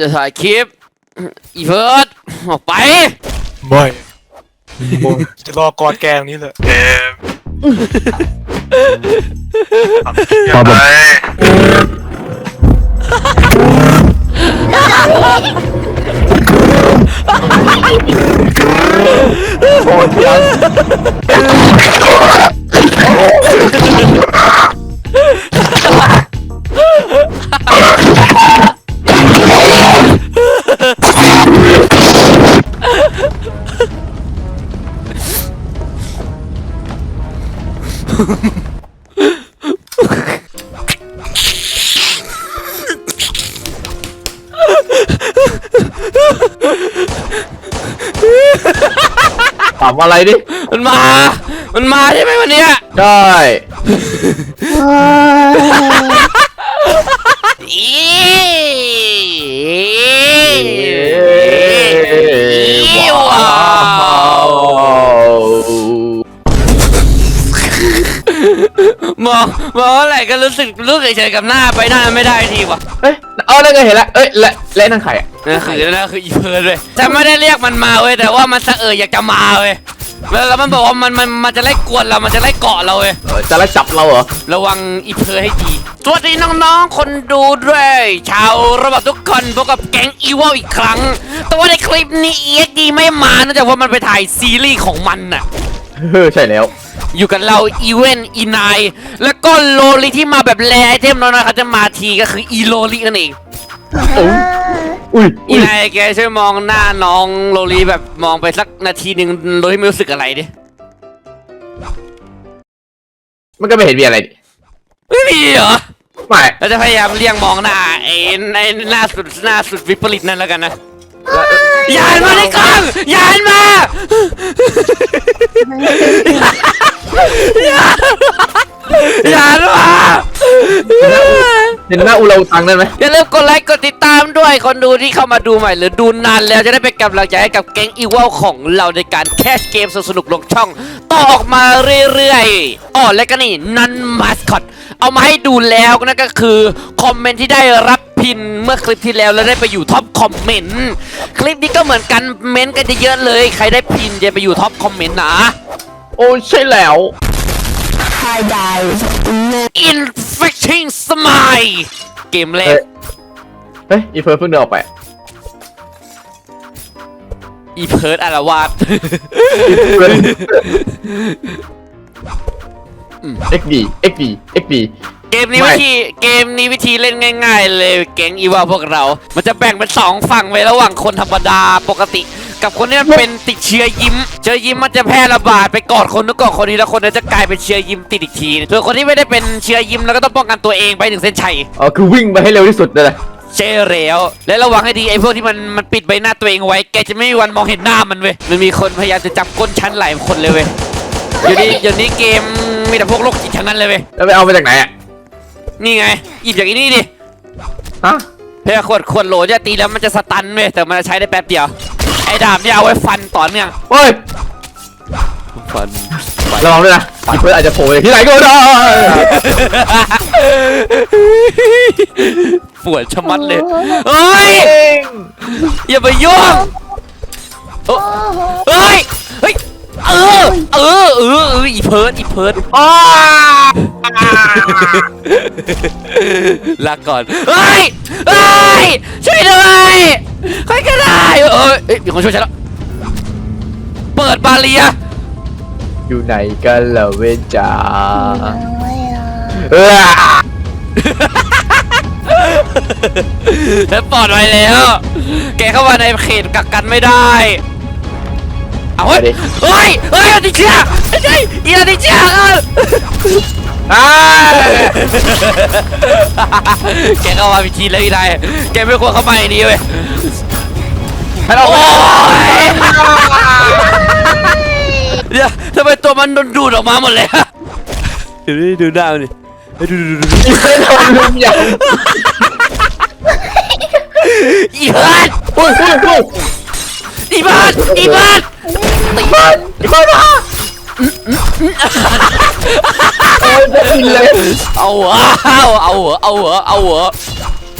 จะถ่ายคลิป อีเพิร์ดออกไปไม่จะรอกอดแกตรงนี้เลยเกมทำยังไง ถามอะไรดิ มันมา มันมาใช่ไหมวันเนี้ยได้ องมองอะไรก็รู้สึกรู้สึกเฉยๆกับหน้าไปหน้าไม่ได้ทีว่ะเอ้ยเอาแล้วไงเห็นแล้วเอ้ยและและนั่นใครอะนั่นคือนั่นคืออีเพิร์ดเว้ยฉันไม่ได้เรียกมันมาเว้ยแต่ว่ามันสะเอออยากจะมาเว้ยแล้วแล้วมันบอกว่ามันมันมันจะไล่กวนเรา มันจะไล่เกาะเราเว้ยเออจะไล่จับเราเหรอ ระวังอีเพิร์ดให้ดี สวัสดีน้องๆ คนดูด้วย ชาวระบบทุกคนพบกับแก๊งอีวอลอีกครั้ง แต่ว่าในคลิปนี้เอ็กดีไม่มาเนื่องจากว่ามันไปถ่ายซีรีส์ของมันน่ะเออใช่แล้ว อยู่กับเราอีเวนอีนายแล้วก็โลลิที่มาแบบแรไอเทมน้อยนะครับจะมาทีก็คืออีโลลินั่นเองโอ้ยอุ้ยอีอุ้ยนายแกช่วยมองหน้าน้องโลลีแบบมองไปสักนาทีหนึ่งโดยที่ไม่รู้สึกอะไรดิมันก็ไม่เห็นมีอะไรดิไม่มีเหรอไม่เราจะพยายามเลี่ยงมองหน้าไอ้ในหน้าสุดหน้าสุดวิปริตนั่นแล้วกันนะอย่าหันมาในกล้องอย่าหันมา อย่าหันมาเห็นหน้าอุเราตังได้ไหมอย่าลืมกดไลค์กดติดตามด้วยคนดูที่เข้ามาดูใหม่หรือดูนานแล้วจะได้เป็นกำลังใจให้กับแก๊งอีวลของเราในการแคสเกมสนุกๆลงช่องต่อออกมาเรื่อยๆอ๋อและก็นี่นันมาสคอตเอามาให้ดูแล้วนั่นก็คือ คอมเมนต์ที่ได้รับพินเมื่อคลิปที่แล้วแล้วได้ไปอยู่ท็อปคอมเมนต์คลิปนี้ก็เหมือนกันเมนต์กันเยอะๆเลย ใครได้พินจะไปอยู่ท็อปคอมเมนต์นะโอ้ใช่แล้ว Infecting Smile เกมแรเอ้กยเฮ้ย อีเฟิร์สเพิ่งเดินออกไป อีเพิร์ดอารวาสเอ็กดีเอ็กดีเอ็กดีเกมนี้ไม่ วิธีเกมนี้วิธีเล่นง่าย ๆ เลยแก๊งอีวาพวกเรา มันจะแบ่งเป็นสองฝั่งไว้ระหว่างคนธรรมดาปกติ กับคนที่มันเป็นติดเชื้อยิ้ม เชื้อยิ้มมันจะแพร่ระบาดไปกอดคนนู้นกอดคนนี้แล้วคนนั้นจะกลายเป็นเชื้อยิ้มติดอีกทีส่วนคนที่ไม่ได้เป็นเชื้อยิ้มแล้วก็ต้องป้องกันตัวเองไปถึงเส้นชัยอ๋อคือวิ่งไปให้เร็วที่สุดเลยนะเช่แล้วและระวังให้ดีไอ้พวกที่มันมันปิดใบหน้าตัวเองไว้ แกจะไม่มีวันมองเห็นหน้ามันเว้ยมันมีคนพยายามจะจับก้นชั้นหลายคนเลยเว้ยอยู่นี้อยู่นี้เกมมีแต่พวกโรคจิตทั้งนั้นเลยเว้ยแล้วไปเอามาจากไหนอะนี่ไงหยิบอย่างนี้ดิฮะเพื่อขวดขวดโหลจะตีแล้วมันจะสตันเว้ยแต่มันจะใช้ได้แป๊บเดียว ไอ้ดาบเนี่ยเอาไว้ฟันต่อเนื่องเฮ้ยฟันระวังด้วยนะอีเฟิร์สอาจจะโผล่ไปที่ไหนก็ได้ปวดชะมัดเลยเฮ้ยอย่าไปยุ่งโอ้เฮ้ยเฮ้ยเออเออเออเอออีเพิร์ดอีเพิร์ดอ้าลาก่อนเฮ้ยเฮ้ยช่วยด้วย ใครก็ได้เอ้ยเอ้ยมีคนช่วยฉันแล้ว เปิดบาเรียอยู่ไหนกันล่ะเวนจ๋าเออฉันปลอดภัยแล้ว แกเข้ามาในเขตกักกันไม่ได้ เอาเฮ้ย เฮ้ย เฮ้ยอติเชียไม่ใช่อีอติเชียเอออ้าแกเข้ามาพิธีแล้วอีนายแกไม่ควรเข้ามาในนี้เว้ย ให้เราโอ้ยเดี๋ยวทำไมตัวมันโดนดูดออกมาหมดเลยอะดูดิดูหน้ามันดิดูดูดูดูอีเฟิร์สโดนลุมอย่างอีเบิร์ดอุ้ยอุ้ยอุ้ยอีเบิร์ดอีเบิร์ดอีเฟิร์สอีเฟิร์สมาโอ้ยจะกินเลยเอาเหรอเอาเอาเหรอเอาเหรอเอาเหรอ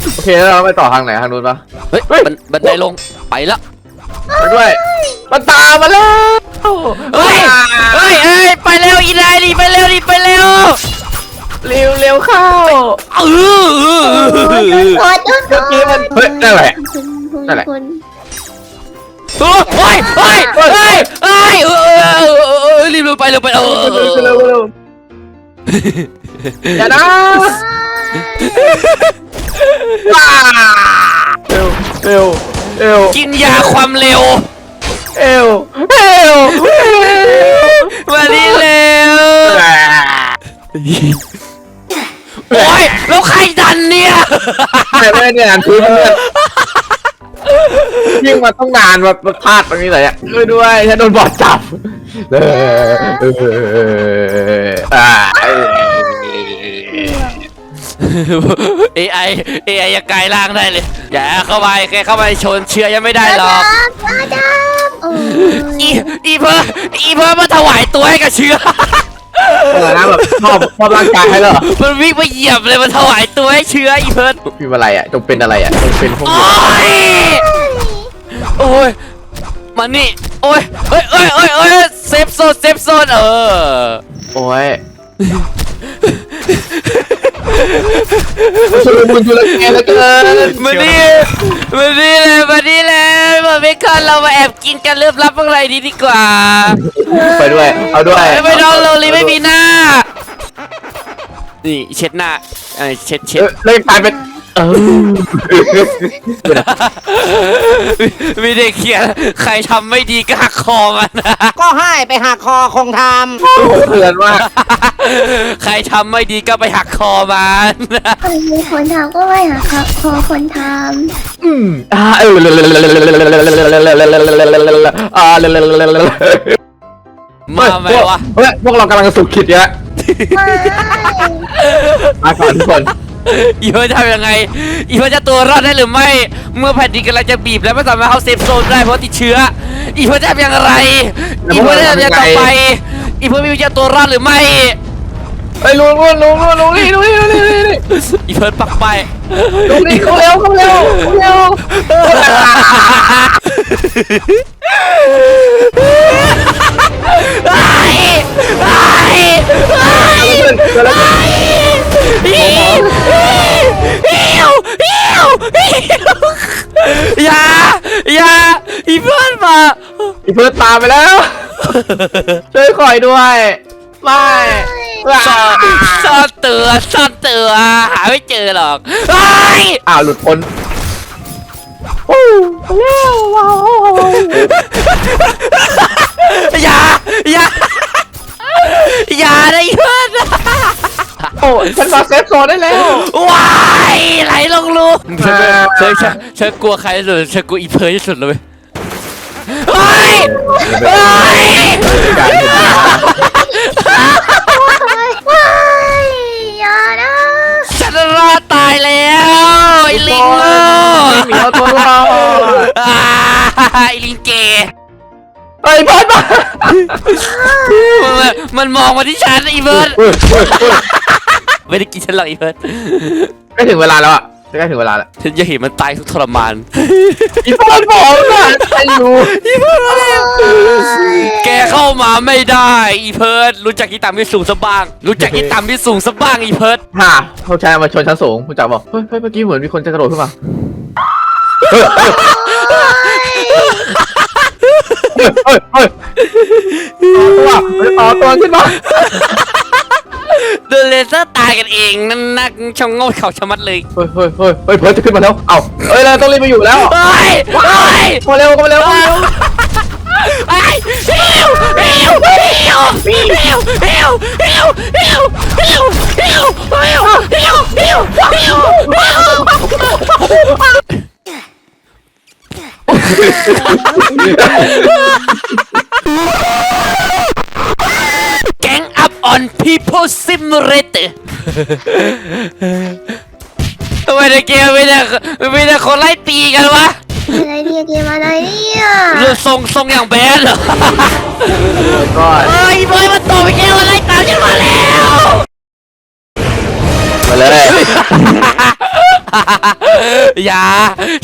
โอเคแล้วเราไปต่อทางไหนทางนู้นปะเฮ้ยบันบันไดลงไปแล้วไปด้วย มันตามมาแล้วเฮ้ยเฮ้ยเฮ้ยไปเร็วอีนายดิไปเร็วดิไปเร็วเร็วเร็วเข้าเออขอโทษเมื่อกี้มันเฮ้ยนั่นแหละนั่นแหละคุณเฮ้ยเฮ้ยเฮ้ยเฮ้ยเฮ้ยเออเออเออเออรีบเร็วไปเร็วไปเออเร็วเร็วเร็วอย่านะ เร็วเร็วเร็วกินยาความเร็วเร็วเร็วมานี่เร็ว โอ้ยแล้วใครดันเนี่ย ไม่ไม่เนี่ยนานพื้นมันเนี่ยยิ่งมาต้องนานมาพลาดตรงนี้เลยอะช่วยด้วยฉันโดนบอดจับเออเออเอออ่า AI AI ยังกลายร่างได้เลย อย่าเข้าไปแค่เข้าไปชนเชื้อยังไม่ได้หรอกมาดามโอ้อียอีเพิ่มอีเพิ่มมาถวายตัวให้กับเชื้อ เออนะแบบชอบชอบร่างกายเหรอมันวิ่งไปเหยียบเลยมันถวายตัวให้เชื้ออีเพิ่มพิมพ์อะไรอะจงเป็นอะไรอะจงเป็นพวกโอ้ยโอ้ยมานี่โอ้ยเอ้ยเอ้ยเอ้ยเอ้ยเซฟโซนเซฟโซนเออ โอ้ย ชุลมุนชุลแกเหลือเกินมานี่มานี่เลยมานี่เลยมาเบคอนเรามาแอบกินกันเริ่มรับอะไรดีดีกว่าไปด้วย เอาด้วยไม่ต้องโรลีไม่มีหน้า นี่เช็ดหน้าเอ้เช็ดเช็ดเลยกลายเป็น เออมีเด็กเขียนใครทำไม่ดีก็หักคอมันก็ให้ไปหักคอคงทเถื่อนมากใครทำไม่ดีก็ไปหักคอมันใครมีคนทำก็ไม่หาครับพอคนทอืมอ่าเอออ่ามาไหมวะ เฮ้ยพวกเรากำลังสุดขีดเยอะำไม่ มาก่อนทุกคน อีเพื่อจะทำยังไง อีเพื่อจะตัวรอดได้หรือไม่ เมื่อแผ่นดินกำลังจะบีบแล้วไม่สามารถเข้าเซฟโซนได้เพราะติดเชื้อ อีเพื่อจะทำอย่างไร อีเพื่อจะทำอย่างต่อไป อีเพื่อมีวิจาตัวรอดหรือไม่ ไอ้ลุงลุงลุงลุงลุงนี่ลุงนี่ลุงนี่ลุงนี่อีเพื่อปักไปลุงนี่เขาเร็วเขาเร็วเขาเร็วไอ้ไอ้ไอ้ อิวอิวอิวอย่าอย่าอีเพื่อนมาอีเพิร์ตตามไปแล้ว ช่วยคอยด้วย ไม่ซ่อนซ่อนเตือซ่อนเตือหาไม่เจอหรอกไอ้อ้าวหลุดพ้นอย่าอย่าอย่านะอีเพื่อน โอ้ฉันมาเซฟโซนได้แล้ว ว้ายไหลลงรูฉันฉันฉันฉันกลัวใครที่สุดฉันกลัวอีเพิร์นที่สุดเลยเว้ยเฮ้ยเฮ้ยการเห็นหน้าว้ายอย่านะฉันรอดตายแล้วไอ้ลิงโง่เหมียวตัวรอด อ่าไอ้ลิงเกย์เฮ้ยเพิร์ตมามันมันมองมาที่ฉันอีเพิร์นเฮ้ยเฮ้ยเฮ้ย ไม่ได้กินฉันหรอกอีเพิร์นใกล้ถึงเวลาแล้วอะใกล้ถึงเวลาแล้วฉันจะเห็นมันตายทุกทรมาน อีเพิร์ตบอกนะใครรู้อีเพิร์นมาแล้วแกเข้ามาไม่ได้อีเพิร์นรู้จักที่ต่ำที่สูงสักบ้าง รู้จักที่ต่ำที่สูงสักบ้างอีเพิร์นฮ่าเขาใช้มาชนชั้นสูงคุณจักรบอกเฮ้ยเฮ้ยเมื่อกี้เหมือนมีคนจะกระโดดขึ้นมาเฮ้ยเฮ้ยเฮ้ยต่อตัวต่อตัวขึ้นมา โดนเลเซอร์ตายกันเองนั่นนักชงโง่เขาชะมัดเลยเฮ้ยเฮ้ยเฮ้ยเฮ้ยเพิร์ตจะขึ้นมาแล้ว เอ้าเฮ้ยเราต้องรีบไปอยู่แล้วเฮ้ยเฮ้ยมาเร็วมาเร็วมาเร็วไอ้เฮวเฮวเฮวเฮวเฮวเฮวเฮวเฮวเฮวเฮวเฮวเฮวเฮวแก๊งอัพออน people simulator ทำไมในเกมไม่ได้ไม่ได้คนไล่ตีกันวะอะไรเนี่ยเกมอะไรเนี่ยเรือทรงทรงอย่างแบดเหรอก็เฮ้ยบอยมันตบไปแก้วอะไรตามฉันมาแล้ว มาเลยอย่า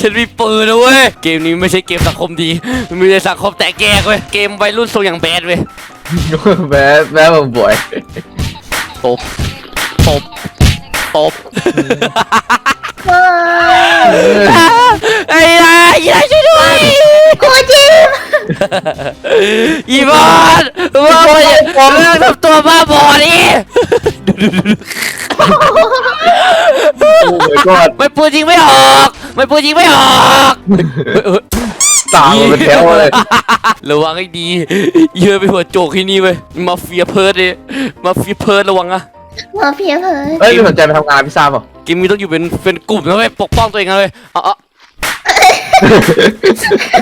ฉันมีปืนนะเว้ย เกมนี้ไม่ใช่เกมสังคมดี มันไม่ใช่สังคมแตกแยกเว้ย เกมวัยรุ่นทรงอย่างแบดเว้ยแม่แม่ผมบ่อย ตบ ตบ ตบว้ายไอ้ยายยายช่วยด้วย กูจิม อีบอลว่าไปผมเลิกทำตัวบ้าบอนี่โอ้ my god ไม่ปืนยิงไม่ออกไม่ปืนยิงไม่ออกตามมาเป็นแถวเลยระวังให้ดี เยอะไปหัวโจกที่นี่เว้ยมาเฟียเพิร์ดเลยมาเฟียเพิร์ดระวังอะมาเพียเผยเฮ้ยไม่สนใจไปทำงานพิซซ่าเปล่าเกมนี้ต้องอยู่เป็นเป็นกลุ่มนะเว้ยปกป้องตัวเองนะเว้ยเอาเอา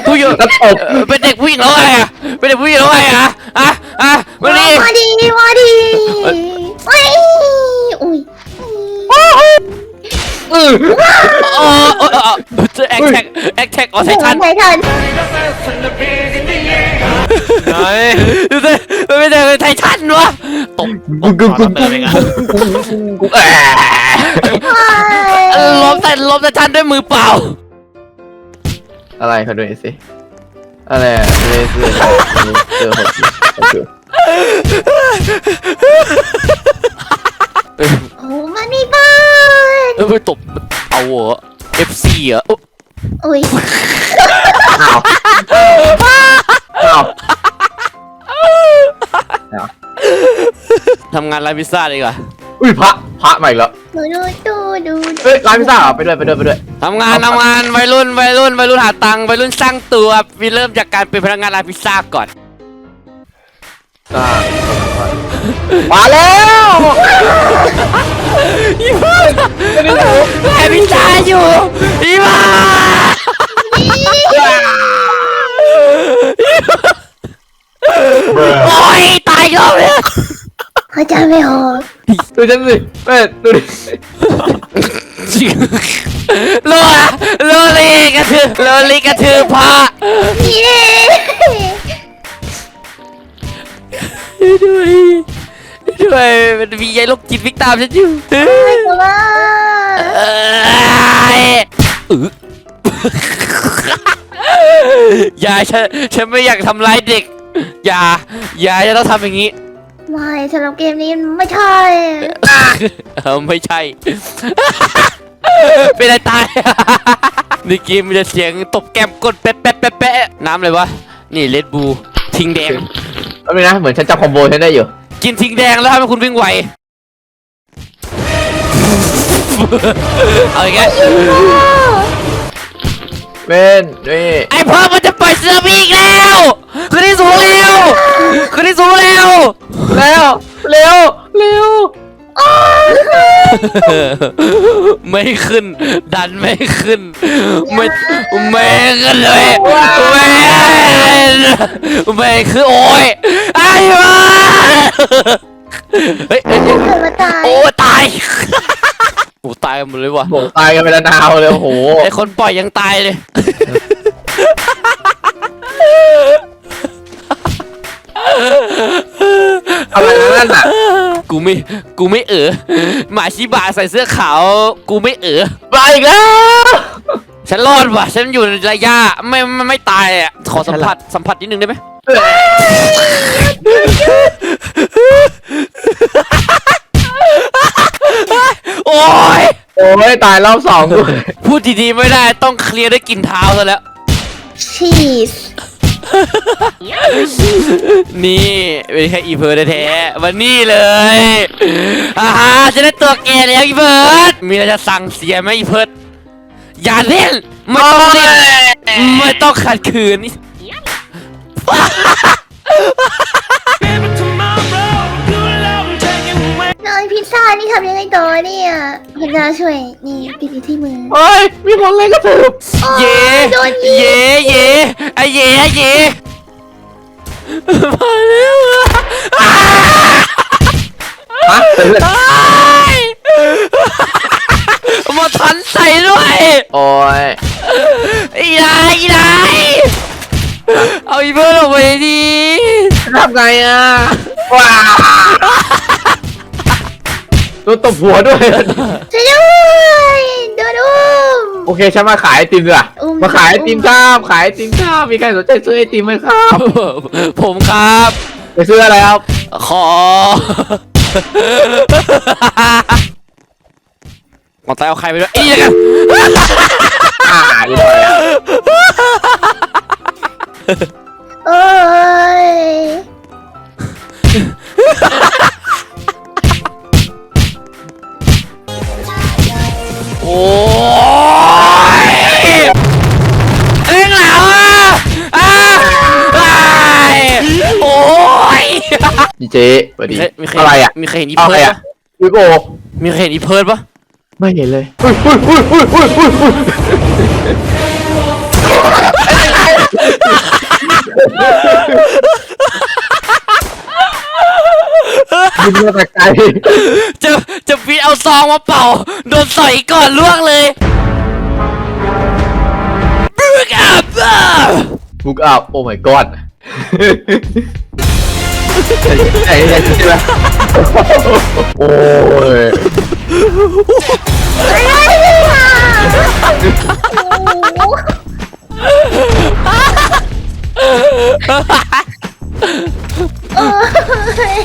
ผู้หญิงแล้วตบ เออเป็นเด็กผู้หญิงแล้วไงอะเป็นเด็กผู้หญิงแล้วไงอะอะอะวันนี้มาดีมาดีอุ้ยอุ้ยเออโอ้โอ้โอ้แอคแท็กแอคแท็กออไททันไททันไหนดูสิมันไม่ใช่ไททันวะตบกุ๊กกุ๊กกุ๊กไปเลยกันกุ๊กแอะล้มแต่ล้มแต่ทันด้วยมือเปล่า อะไรเขาดูหน่อยสิอะไรอะเลเซอร์เลเซอร์หกโอเคโอ้มานี่บ้านเออไปตบเอาเหรอ FC เหรอโอ้อุ้ยอ้าวอ้าวทำงานร้านพิซซ่าดีกว่าอุ้ยพระพระมาอีกแล้ว ดูดูดูดูเฮ้ยร้านพิซซ่าเหรอไปด้วยไปด้วยไปด้วย ทำงานทำงานวัยรุ่นวัยรุ่นวัยรุ่นหาตังค์วัยรุ่นสร้างตัวมีเริ่มจากการเป็นพนักงานร้านพิซซ่าก่อนอ่ามาแล้วอีบ้าแอบพิซซ่าอยู่อีบ้าโอ้ยตายอีกแล้วเนี่ยเขาจะไม่ออก ดูฉันสิแม่ดูดิโลอะโลลีกระทืบโลลีกระทืบพระนี่ด้วยด้วยมันมียายโรคจิตวิ่งตามฉันอยู่เอ้ยไม่กลัวเอ้ยอึอย่าฉันฉันไม่อยากทำร้ายเด็ก อย่า อย่าจะต้องทำอย่างนี้ ไม่สำหรับเกมนี้ไม่ใช่ เออไม่ใช่ เป็นอะไรตายในเกมมันจะเสียงตบแก้มกดแป๊ะแป๊ะแป๊ะแป๊ะน้ำเลยวะ นี่เลดบูทิ้งแดง เอาไปนะเหมือนฉันจำคอมโบฉันได้อยู่ กินทิ้งแดงแล้วทำให้คุณวิ่งไว เอาอีกแล้วเว้นนี่ไอ้พ่อมันจะปล่อยเสือมี อีกแล้วคืนที่สูงเร็วคืนที่สูงเร็วแล้วเร็วเร็วไม่ขึ้น ดันไม่ขึ้น ไม่ไม่ขึ้นเลยไม่ไม่คือโอ้ยไอ้บ้าเฮ้ยเฮ้ยเฮ้ยเกิดมาตายโอ้ตายโอ้ตายหมดเลยว่ะโหตายกันไปแล้วนาวเลยโอ้โหไอคนปล่อยยังตายเลย อะไรนั่นน่ะกูไม่กูไม่เออหมาชิบะใส่เสื้อขาว กูไม่เออมาอีกแล้ว ฉันรอดว่ะฉันอยู่ในระยะไม่ไม่ไม่ตายอะขอสัมผัสสัมผัสนิดนึงได้ไหมโอ้ยโอ้ยตายรอบสองด้วยพูดดีๆไม่ได้ต้องเคลียร์ด้วยกลิ่นเท้าซะแล้วชีส นี่เป็นแค่อีเพิร์ดแท้ๆวันนี้เลยอ่าฮะจะได้ตัวแกแล้วอีเพิร์ดมีอะไรจะสั่งเสียไหมอีเพิร์ดอย่าเล่นไม่ต้องเล่นไม่ต้องขัดขืนน้ นี่ทำยังไงต่อเนี่ยพระเจ้าช่วยนี่ติดอยู่ที่มือ เฮ้ย มีคนเล่นกระถือเย่โดนยิง เย่เย่ไอเย่ไอเย่มาแล้วอะฮะเพื่อนอ้ายมาทันใส่ด้วยโอ้ยอีนายอีนายเอาอีเบิร์ดออกไปดีทำไงอะว้า โดนตบหัวด้วย ช่วยด้วยดูด้วโอเคฉันมาขายไอติมดีกว่าอุ้ม มาขายไอติมครับขายไอติมครับมีใครสนใจซื้อไอติมไหมครับ ผมครับ ไปซื้ออะไรครับ ขอมองตายเอาใครไปด้วยอีกแล้วกันอ่าเรียบร้อยแล้วเอ้ย ยเรื่องหนาวอะอ้าวอ้ายโอ้ยดีเจสวัสดีมีใครอะไรอะ มีใครเห็นอีเอาเพิอะไรร์ดอะปะวิโบมีใครเห็นอีเพิร์ดปะไม่เห็นเลยอุ้ยอุ้ยอุ้ยอุ้ยอุ้ยอุ้ยอุ้ยยินมาแต่ไกลจะจะฟีด เอาซองมาเป่า โดนสอยก่อนล่วงเลยบรึกอัพอะบุกอัพโอ้ my god ใช่ใช่ใช่ใช่ไหมโอ้ยอะไรเนี่ยโอ้โหเอ้ยไ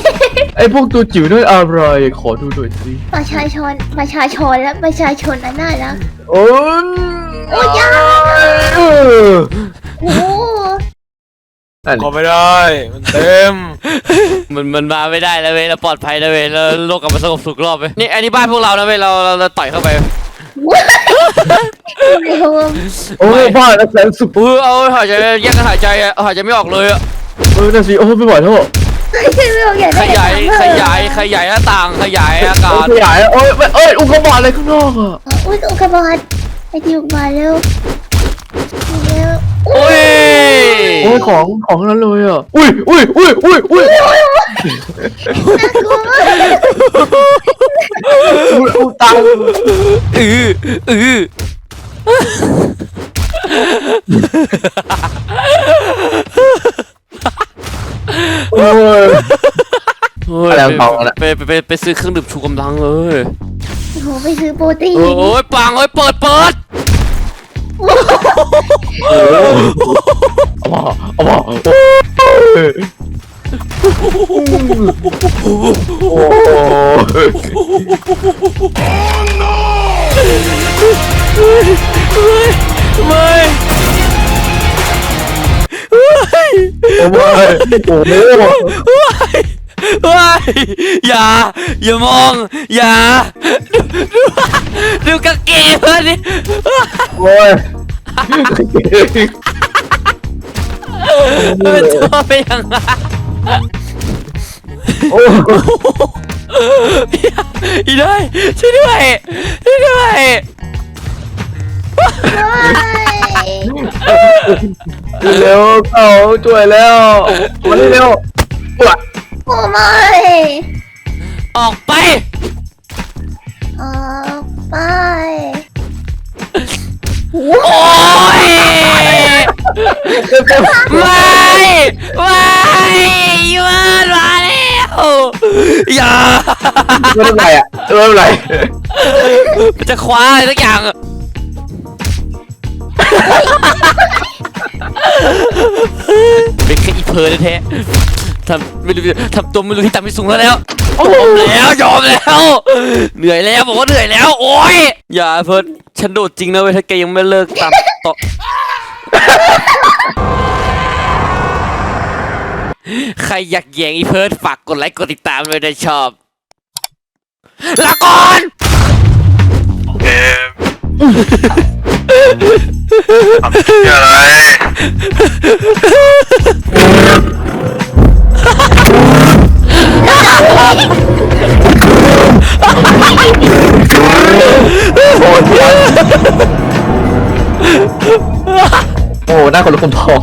อพวกตัวจิ๋วนั่นอะไรขอดูหน่อยสิประชาชนประชาชนและประชาชนนั่นน่ารัก โอ้ยโอ้ยยาเออโอ้โหนั่นก็ไม่ได้ มันเต็ม มันมันมาไม่ได้แล้วเว้ยเราปลอดภัยแล้วเว้ยแล้วโลกกลับมาสงบสุขรอบเว้ยนี่อันนี้บ้านพวกเรานะเว้ยเราเราเราต่อยเข้าไปเร็วโอ้ยบ้าแล้วแสนสุขเออเอาหายใจแยกกันหายใจอะหายใจไม่ออกเลยอะเออนั่นสิโอ้ยไม่ไหวแล้ว ไม่เร็วอยากขได้ยายขยายขยายหน้าต่างขยายอาโอ้กาศยขยายโอ้ยไม่เอ้ยอุกกาบาตอะไรข้างนอกอะอุ้ยอุกกาบาตไอ้ที่อุกกาบาตเร็วเร็วโอ้ยโอ้ยของของนั้นเลยอะอุ้ยอุ้ยอุ้ยอุ้ยอุ้ยน่ากลัวมากอุ้ยอุ้ยตายอืออือ โอ้ยโอ้ยอะไรของเขาน่ะไปไปไปไปซื้อเครื่องดื่มชูกำลังเลยโอ้โหไปซื้อโปรตีนโอ้ยปังเอ้ยเปิดเปิดเอามาเอามาโอ้ยโอ้ยไโอ้ยโอ้โหว้ยอย่า อย่ามอง อย่า ดูดูกางเกงเพื่อนนี่โอ้ยเป็นตัวไปยังไงโอ้ยอีได้ช่วยด้วยช่วยด้วย เร็วเขาช่วยแล้วมาเร็วปวดโอ้ไม่ออกไป ออกไปโอ้ยไม่ไม่ยูนมาแล้วอย่าไม่เป็นไรอะไม่เป็นไร มันจะคว้าอะไรสักอย่างอะ เป็นแค่อีเพิร์นแท้ๆทำไม่รู้ทำตัวไม่รู้ที่ต่ำที่สูงแล้วแล้วยอมแล้วยอมแล้ว เหนื่อยแล้วบอกว่าเหนื่อยแล้ว โอ้ยอย่าเพิร์นฉันโดดจริงนะเว้ยถ้าแกยังไม่เลิกตามต่อใครอยากแย่งอีเพิร์ดฝากกดไลค์กดติดตามด้วยนะชอบลาก่อนเกม ทำเหี้ยอะไรโอ้หน้าคนละคนทอง